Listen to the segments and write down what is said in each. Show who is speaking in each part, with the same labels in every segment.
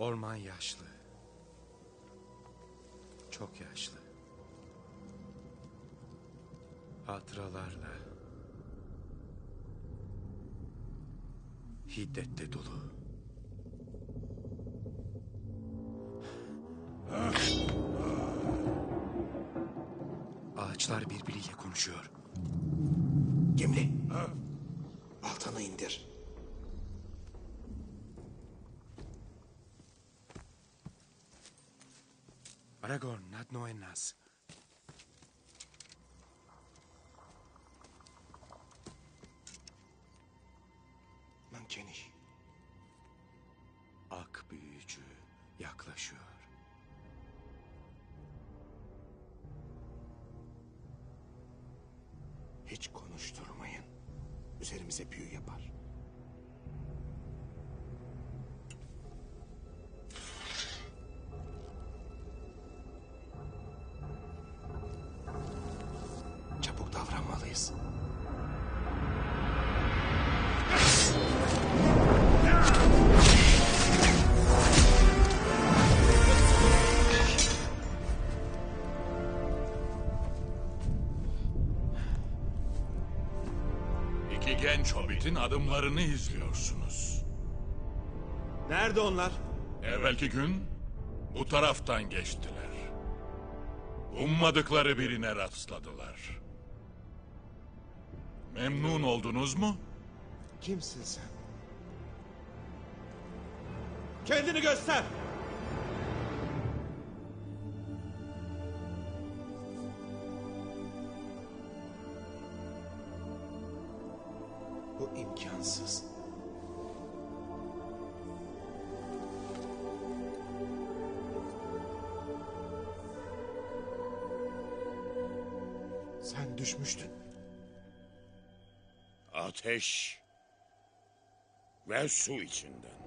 Speaker 1: Orman yaşlı. Çok yaşlı. Hatıralarla. Hiddette dolu. Ağaçlar birbiriyle konuşuyor.
Speaker 2: Gimli. Baltanı indir.
Speaker 1: Aragorn, nad noennas.
Speaker 2: Mankeniş.
Speaker 1: Ak büyücü yaklaşıyor.
Speaker 2: Hiç konuşturmayın. Üzerimize büyü yapar. Davranmalıyız.
Speaker 3: İki genç hobbitin adımlarını izliyorsunuz.
Speaker 2: Nerede onlar?
Speaker 3: Evvelki gün bu taraftan geçtiler. Ummadıkları birine rastladılar. Memnun oldunuz mu?
Speaker 2: Kimsin sen? Kendini göster. Bu imkansız. Sen düşmüştün.
Speaker 4: Ateş ve su içinden.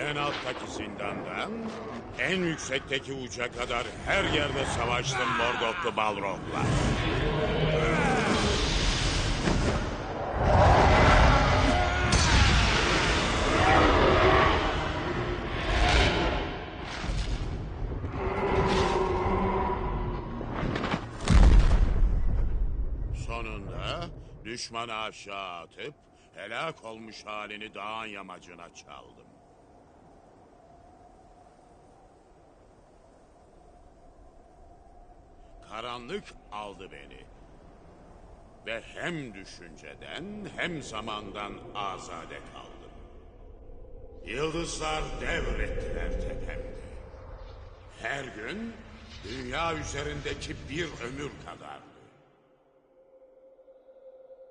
Speaker 4: En alttaki zindandan en yüksekteki uca kadar her yerde savaştım Morgoth'lu Balrog'la. Sonunda düşmanı aşağı atıp helak olmuş halini dağın yamacına çaldım. Karanlık aldı beni. Ve hem düşünceden hem zamandan azade kaldım. Yıldızlar devrettiler tepemde. Her gün dünya üzerindeki bir ömür kadardı.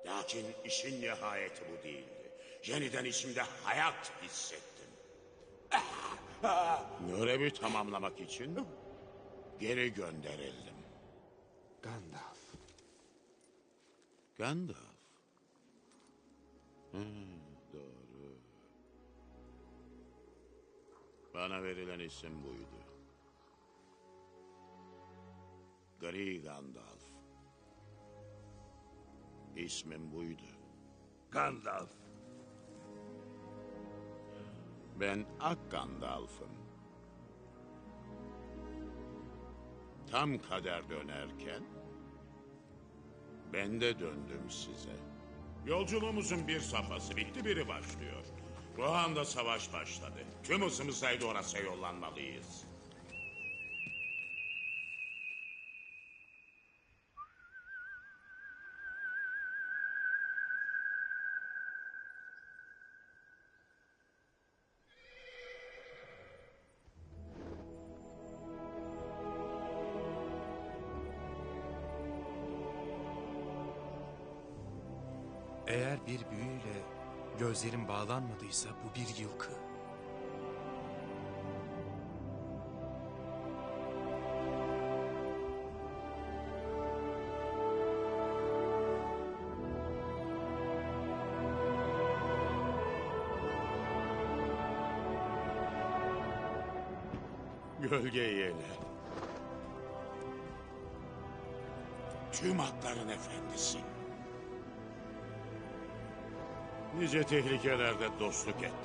Speaker 4: Lakin işin nihayeti bu değildi. Yeniden içimde hayat hissettim. Görevi tamamlamak için geri gönderildim.
Speaker 2: Gandalf.
Speaker 4: Gandalf. Hmm, doğru. Bana verilen isim buydu. Gri Gandalf. İsmim buydu.
Speaker 5: Gandalf.
Speaker 4: Ben Ak Gandalf'ım. Tam kader dönerken ben de döndüm size. Yolculuğumuzun bir safhası bitti, biri başlıyor. Rohan'da savaş başladı. Tüm hızımızla orası yollanmalıyız.
Speaker 1: Eğer bir büyüyle gözlerim bağlanmadıysa bu bir yılkı.
Speaker 4: Gölge yeğler. Tüm hakların efendisi. Nice tehlikelerde dostluk ettim